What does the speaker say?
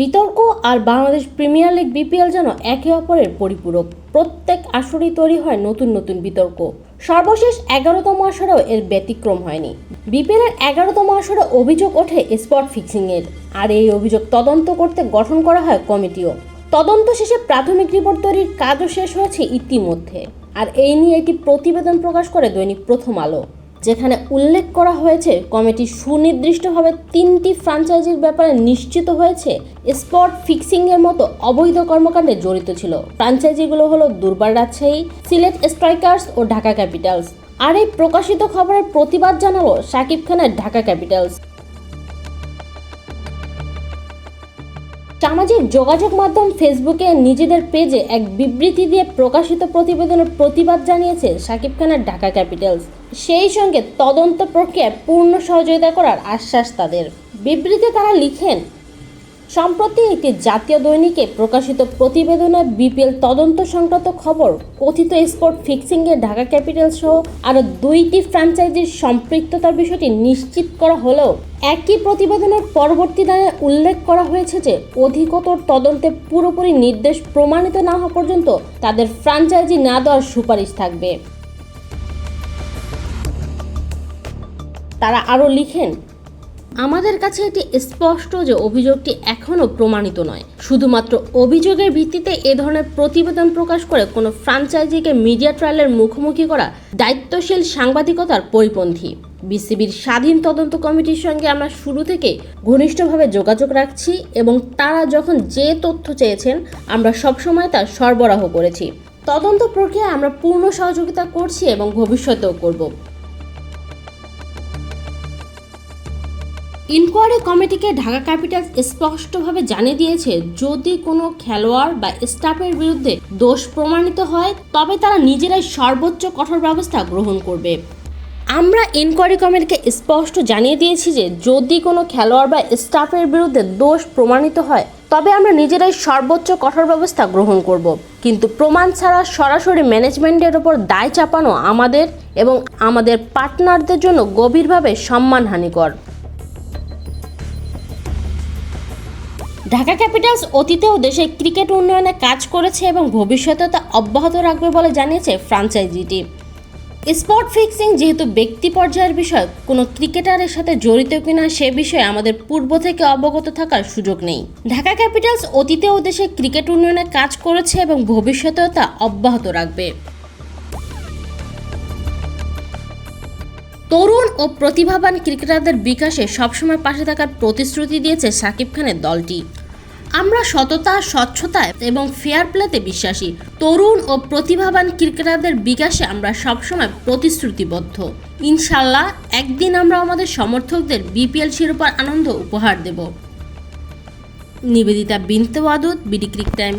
বিতর্ক আর Bangladesh premier league BPL যেন একে অপরের পরিপূরক। প্রত্যেক আসরেই তৈরি হয় নতুন নতুন বিতর্ক। সর্বশেষ এগারোতম আসরেও এর ব্যতিক্রম হয়নি। বিপিএল এর এগারোতম আসরে অভিযোগ ওঠে স্পট ফিক্সিং এর আর এই অভিযোগ তদন্ত করতে গঠন করা হয় কমিটিও। তদন্ত শেষে প্রাথমিক রিপোর্ট তৈরির কাজও শেষ হয়েছে ইতিমধ্যে, আর এই নিয়ে একটি প্রতিবেদন প্রকাশ করে দৈনিক প্রথম আলো। যেখানে উল্লেখ করা হয়েছে কমিটি সুনির্দিষ্টভাবে তিনটি ফ্রাঞ্চাইজির ব্যাপারে নিশ্চিত হয়েছে, স্পট ফিক্সিংয়ের মতো অবৈধ কর্মকাণ্ডে জড়িত ছিল। ফ্রাঞ্চাইজিগুলো হলো দুর্বার রাজশাহী, সিলেট স্ট্রাইকার্স ও ঢাকা ক্যাপিটালস। আর এই প্রকাশিত খবরের প্রতিবাদ জানালো সাকিব খানের ঢাকা ক্যাপিটালস। সামাজিক যোগাযোগ মাধ্যম ফেসবুকে নিজেদের পেজে এক বিবৃতি দিয়ে প্রকাশিত প্রতিবেদনের প্রতিবাদ জানিয়েছে সাকিব খানের ঢাকা ক্যাপিটালস। সেই সঙ্গে তদন্ত প্রক্রিয়ায় পূর্ণ সহযোগিতা করার আশ্বাস তাদের। বিবৃতি তারা লিখেন সম্প্রতি একটি জাতীয় দৈনিকে প্রকাশিত প্রতিবেদনে বিপিএল তদন্ত সংক্রান্ত খবর, কথিত স্পোর্ট ফিক্সিংয়ে ঢাকা ক্যাপিটাল সহ আরও দুইটি ফ্র্যাঞ্চাইজির সম্পৃক্ততার বিষয়টি নিশ্চিত করা হলেও একই প্রতিবেদনের পরবর্তী দানে উল্লেখ করা হয়েছে যে অধিকতর তদন্তে পুরোপুরি নির্দেশ প্রমাণিত না হওয়া পর্যন্ত তাদের ফ্র্যাঞ্চাইজি না দেওয়ার সুপারিশ থাকবে। তারা আরও লিখেন আমাদের কাছে এটি স্পষ্ট যে অভিযোগটি এখনও প্রমাণিত নয়। শুধুমাত্র অভিযোগের ভিত্তিতে এ ধরনের প্রতিবেদন প্রকাশ করে কোনো ফ্রাঞ্চাইজিকে মিডিয়া ট্রায়ালের মুখোমুখি করা দায়িত্বশীল সাংবাদিকতার পরিপন্থী। বিসিবির স্বাধীন তদন্ত কমিটির সঙ্গে আমরা শুরু থেকে ঘনিষ্ঠভাবে যোগাযোগ রাখছি এবং তারা যখন যে তথ্য চেয়েছেন, আমরা সবসময় তা সরবরাহ করেছি। তদন্ত প্রক্রিয়ায় আমরা পূর্ণ সহযোগিতা করছি এবং ভবিষ্যতেও করব। ইনকোয়ারি কমিটিকে ঢাকা ক্যাপিটালস স্পষ্টভাবে জানিয়ে দিয়েছে, যদি কোনো খেলোয়াড় বা স্টাফের বিরুদ্ধে দোষ প্রমাণিত হয়, তবে তারা নিজেরাই সর্বোচ্চ কঠোর ব্যবস্থা গ্রহণ করবে। আমরা ইনকোয়ারি কমিটিকে স্পষ্ট জানিয়ে দিয়েছি যে, যদি কোনো খেলোয়াড় বা স্টাফের বিরুদ্ধে দোষ প্রমাণিত হয়, তবে আমরা নিজেরাই সর্বোচ্চ কঠোর ব্যবস্থা গ্রহণ করব। কিন্তু প্রমাণ ছাড়া সরাসরি ম্যানেজমেন্টের ওপর দায় চাপানো আমাদের এবং আমাদের পার্টনারদের জন্য গভীরভাবে সম্মানহানিকর ঢাকা ক্যাপিটালস অতীতেও দেশে ক্রিকেট উন্নয়নে কাজ করেছে এবং ভবিষ্যতে তা অব্যাহত রাখবে বলে জানিয়েছে ফ্রাঞ্চাইজিটি। স্পট ফিক্সিং যেহেতু ব্যক্তি পর্যায়ের বিষয়, কোনো ক্রিকেটারের সাথে জড়িত কিনা সে বিষয়ে আমাদের পূর্ব থেকে অবগত থাকার সুযোগ নেই। ঢাকা ক্যাপিটালস অতীতেও দেশে ক্রিকেট উন্নয়নে কাজ করেছে এবং ভবিষ্যতেও তা অব্যাহত রাখবে। তরুণ ও প্রতিভাবান ক্রিকেটারদের বিকাশে সবসময় পাশে থাকার প্রতিশ্রুতি দিয়েছে সাকিব খানের দলটি। আমরা সততা, স্বচ্ছতা এবং ফেয়ার প্লেতে বিশ্বাসী। তরুণ ও প্রতিভাবান ক্রিকেটারদের বিকাশে আমরা সবসময় প্রতিশ্রুতিবদ্ধ। ইনশাল্লাহ একদিন আমরা আমাদের সমর্থকদের বিপিএল শিরোপার আনন্দ উপহার দেব। Nibedita Binte Wadud, BD Cric Time.